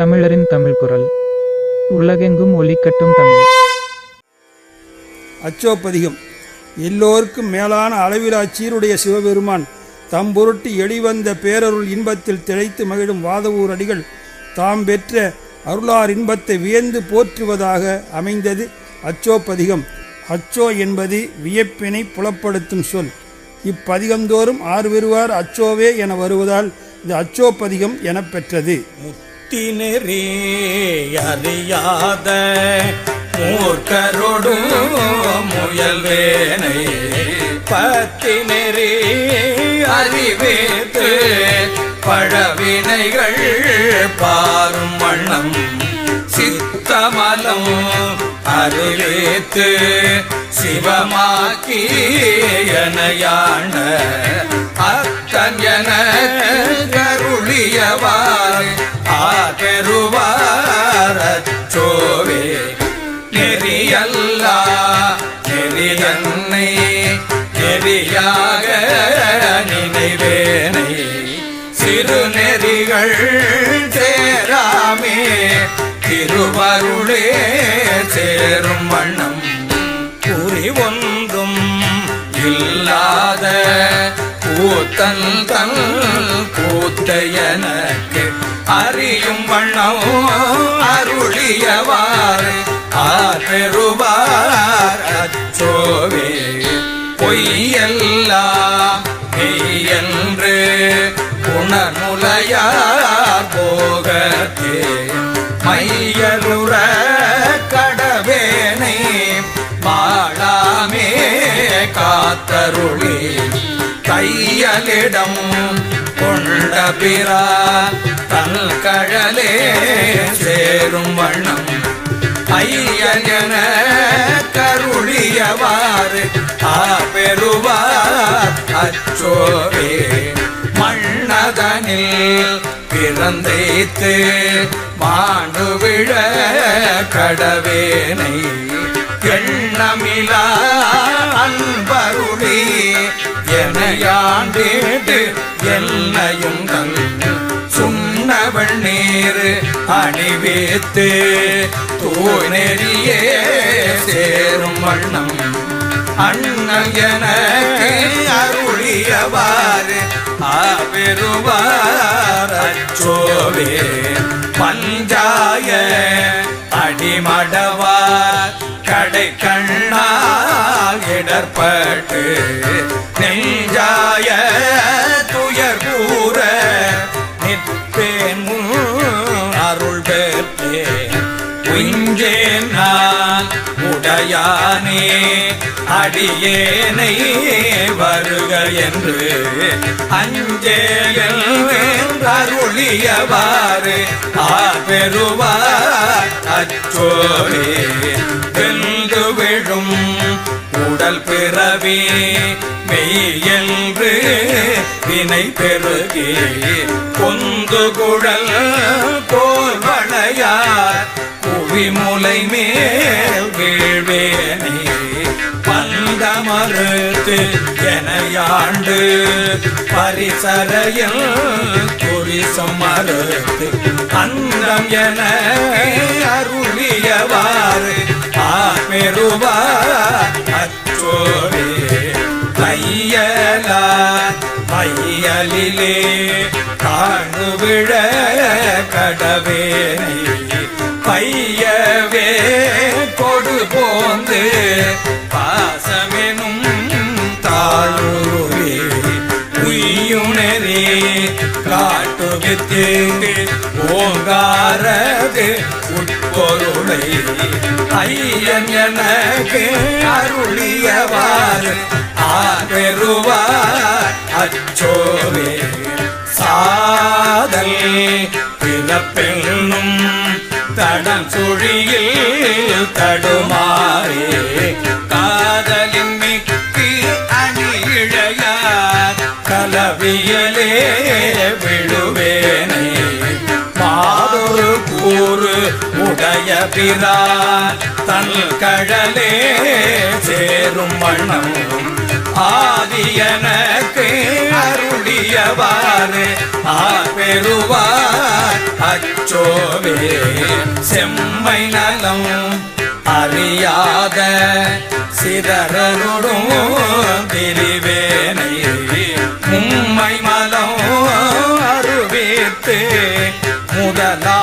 தமிழரின் தமிழ் குரல். உலகெங்கும் ஒலிக்கட்டும் தமிழ். அச்சோப்பதிகம். எல்லோருக்கும் மேலான அளவிலா சீருடைய சிவபெருமான் தம் பொருட்டு எளிவந்த பேரருள் இன்பத்தில் திளைத்து மகிழும் வாதவூர் அடிகள் தாம் பெற்ற அருளார் இன்பத்தை வியந்து போற்றுவதாக அமைந்தது அச்சோப்பதிகம். அச்சோ என்பது வியப்பினை புலப்படுத்தும் சொல். இப்பதிகந்தோறும் ஆறு வருவார் அச்சோவே என வருவதால் இது அச்சோப்பதிகம் எனப்பெற்றது பெற்றது முத்தினரே அறியாத மூர்க்கரோடு முயல்வேனை பத்தினரே அறிவேத்து பழவினைகள் பாரும் வண்ணம் சித்தமலம் அருளேத்து சிவமாக்கி எனையாண்ட அத்தன் என கருளியவார் கருளியவாறு சோவே நெறியல்லா நெறியன்னை நெறியாக நினைவேனை சிறு நெறிகள் சேராமே திருவருளே சேரும் வண்ணம் குறி ஒன்றும் இல்லை கூத்தன் தன் கூத்தை எனக்கு அறியும் வண்ணம் அருளியவாறு. ஆறுவார் அச்சோவே பொய்யெல்லாம் மெய்யென்று உணர்முலையார் போகத்தே. மையலுற கடவேனை மாளாமே காத்தருளே. கையலிடம் கொண்ட பிறா தல் கழலே சேரும் வண்ணம். ஐயன கருளியவாறு ஆ பெறுவார் அச்சோரே. மன்னதனில் பிறந்தைத்து மாண்டு விழ கடவேனை. எண்ணமிலா எனையாண்டேட்டு என்னையும் சுண்ணவள் நீர் அணிவித்து தூணெறியே சேரும் வண்ணம். அண்ணல் எனக்கு அருளியவாறு ஆபெருவார் அச்சோவே. பஞ்சாய அடிமடவா கண்ணால் நெஞ்சாய துயர் கூற நிற்பேன் முன் அருள் பெற்றேன். குஞ்சேன் நான் உடையானே அடியேனை வருக என்று. அஞ்சேயல் அருளியவாறு ஆ பெறுவார் அச்சோரே. வென்று உடல் பிறவி மெய்யென்று வினை பெருகி கொந்து குடல் போல் வளையார் புவிமுலை மேல் வீழ்வேனே. பந்தமறுத்து எனையாண்டு பரிசரையில் குறிசம் மறுத்து அந்தம் என அருளியவாறு ஆபெருவார் அச்சோரே கையலா மையலிலே காணு விழ கடவேனை காட்டுவித்து ஓங்காரது உட்பொருளை ஐயன் எனக்கு அருளியவாறு. ஆபெருவார் அச்சோவே சாதல் பிறப்பெண்ணும் தடம் சுழியில் தடுமா உடைய பிரான் தன் கழலே சேரும் மண்ணம் ஆதியனக்கு அருளியவாறு. ஆ பெறுவார் அச்சோவே செம்மை நலம் அறியாத சிதறருடும் திரிவேனை உம்மை மலம் அருவித்து முதலா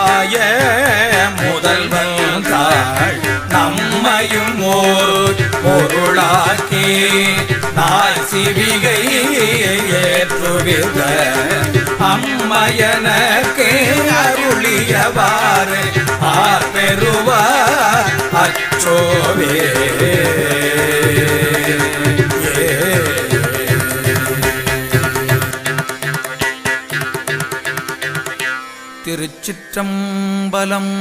பொருளாக்கி நாய் சிவிகை ஏற்றுவித அம்மையனக்கு அருளியவாறு ஆர் பெறுவார் அச்சோவே திருச்சிற்றம்பலம்